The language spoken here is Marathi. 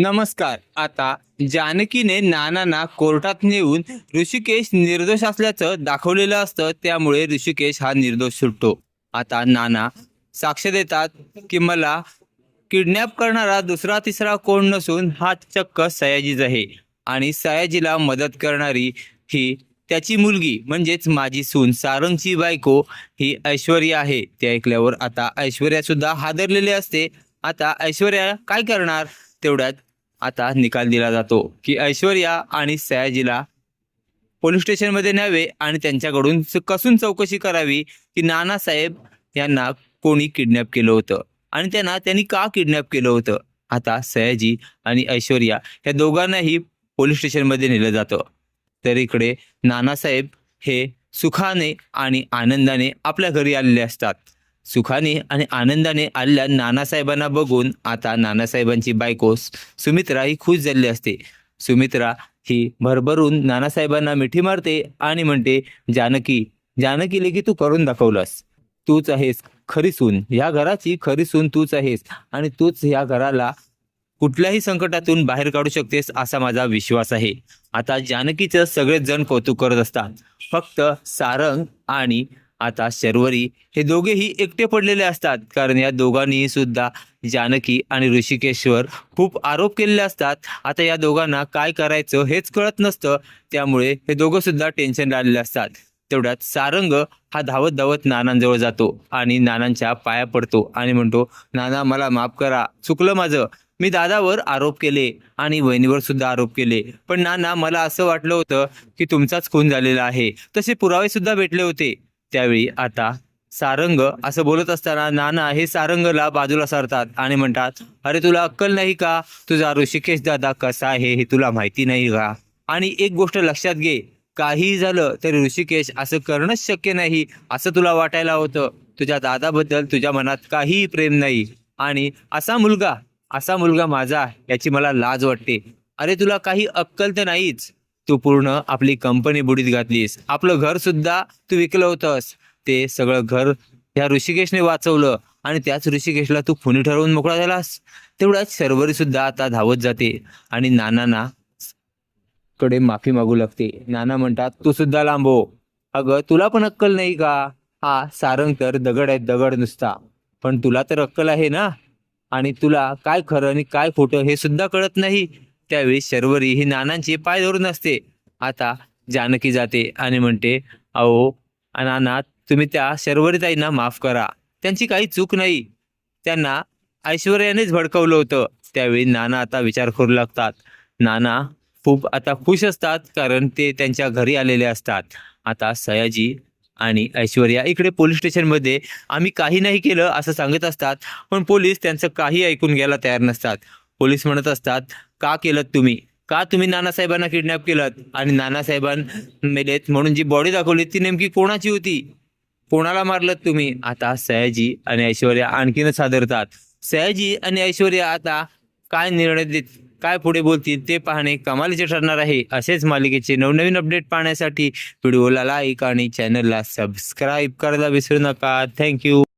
नमस्कार. आता जानकीने नानांना कोर्टात नेऊन ऋषिकेश निर्दोष असल्याचं दाखवलेलं असतं त्यामुळे ऋषिकेश हा निर्दोष सुटतो. आता नाना साक्ष देतात की मला किडनॅप करणारा दुसरा तिसरा कोण नसून हा चक्क सयाजीच आहे. आणि सयाजीला मदत करणारी ही त्याची मुलगी म्हणजेच माझी सून सारंगची बायको ही ऐश्वर्या आहे. ते ऐकल्यावर आता ऐश्वर्या सुद्धा हादरलेली असते. आता ऐश्वर्या काय करणार? तेवढ्यात आता निकाल दिला जातो की ऐश्वर्या आणि सयाजीला पोलीस स्टेशनमध्ये न्यावे आणि त्यांच्याकडून कसून चौकशी करावी की नानासाहेब यांना कोणी किडनॅप केलं होतं. आणि त्यांना त्यांनी का किडनॅप केलं होतं? आता सयाजी आणि ऐश्वर्या या दोघांनाही पोलीस स्टेशनमध्ये नेलं जातं. तर इकडे नानासाहेब हे सुखाने आणि आनंदाने आपल्या घरी आलेले असतात. सुखाने आणि आनंदाने आलेल्या नानासाहेबांना बघून आता नानासाहेबांची बायको सुमित्रा ही खुश झालेली असते. सुमित्रा ही भरभरून नानासाहेबांना मिठी मारते आणि म्हणते जानकी जानकी लेखी तू करून दाखवलंस. तूच आहेस खरी सून. ह्या घराची खरी सून तूच आहेस आणि तूच ह्या घराला कुठल्याही संकटातून बाहेर काढू शकतेस असा माझा विश्वास आहे. आता जानकीचं सगळेच जण कौतुक करत असतात. फक्त सारंग आणि आता शर्वरी हे दोघेही एकटे पडलेले असतात. कारण या दोघांनी सुद्धा जानकी आणि ऋषिकेश्वर खूप आरोप केलेले असतात. आता या दोघांना काय करायचं हेच कळत नसतं. त्यामुळे हे दोघं सुद्धा टेन्शन राहिलेले असतात. तेवढ्यात सारंग हा धावत धावत नानांजवळ जातो आणि नानांच्या पाया पडतो आणि म्हणतो नाना मला माफ करा. चुकलं माझं. मी दादावर आरोप केले आणि वहिनीवर सुद्धा आरोप केले. पण नाना मला असं वाटलं होतं की तुमचाच खून झालेला आहे. तसे पुरावे सुद्धा भेटले होते. त्यावेळी आता सारंग असं बोलत असताना नाना हे सारंगला बाजूला सरतात आणि म्हणतात अरे तुला अक्कल नाही का? तुझा ऋषिकेश दादा कसा आहे हे तुला माहिती नाही का? आणि एक गोष्ट लक्षात घे काही झालं तरी ऋषिकेश असं करणंच शक्य नाही असं तुला वाटायला होतं. तुझ्या दादाबद्दल तुझ्या मनात काहीही प्रेम नाही. आणि असा मुलगा असा मुलगा माझा याची मला लाज वाटते. अरे तुला काही अक्कल तर नाहीच. तू पूर्ण आपली कंपनी बुडीत घातलीस. आपलं घर सुद्धा तू विकलं होतंस. ते सगळं घर ह्या ऋषिकेशने वाचवलं आणि त्याच ऋषिकेशला तू खुनी ठरवून मोकळा झालास. तेवढ्याच शर्वरी सुद्धा आता धावत जाते आणि नानांना कडे माफी मागू लागते. नाना म्हणतात तू सुद्धा लांबो. अगं तुला पण अक्कल नाही का? हा सारंग तर दगड आहे दगड नुसता. पण तुला तर अक्कल आहे ना? आणि तुला काय खरं आणि काय खोटं हे सुद्धा कळत नाही. त्यावेळी शर्वरी ही नानांचे पाय धरून असते. आता जानकी जाते आणि म्हणते अहो नाना तुम्ही त्या शर्वरीताईंना माफ करा. त्यांची काही चूक नाही. त्यांना ऐश्वर्यानेच भडकवलं होतं. त्यावेळी नाना आता विचार करू लागतात. नाना खूप आता खुश असतात कारण ते त्यांच्या घरी आलेले असतात. आता सयाजी आणि ऐश्वर्या इकडे पोलीस स्टेशनमध्ये. आम्ही काही नाही केलं असं सांगत असतात पण पोलीस त्यांचं काही ऐकून घ्यायला तयार नसतात. पोलीस म्हणत असतात का केलं तुम्ही? का तुम्ही नानासाहेबांना किडनॅप केलं आणि नानासाहेबां मेलेत म्हणून जी बॉडी दाखवली ती नेमकी कोणाची होती? कोणाला मारलं तुम्ही? आता सयाजी आणि ऐश्वर्या आणखीनच सादरतात सयाजी आणि ऐश्वर्या आता काय निर्णय देत काय पुढे बोलतील ते पाहणे कमालीचे ठरणार आहे. असेच मालिकेचे नवनवीन अपडेट पाहण्यासाठी व्हिडिओला लाईक आणि चॅनलला सबस्क्राईब करायला विसरू नका. थँक्यू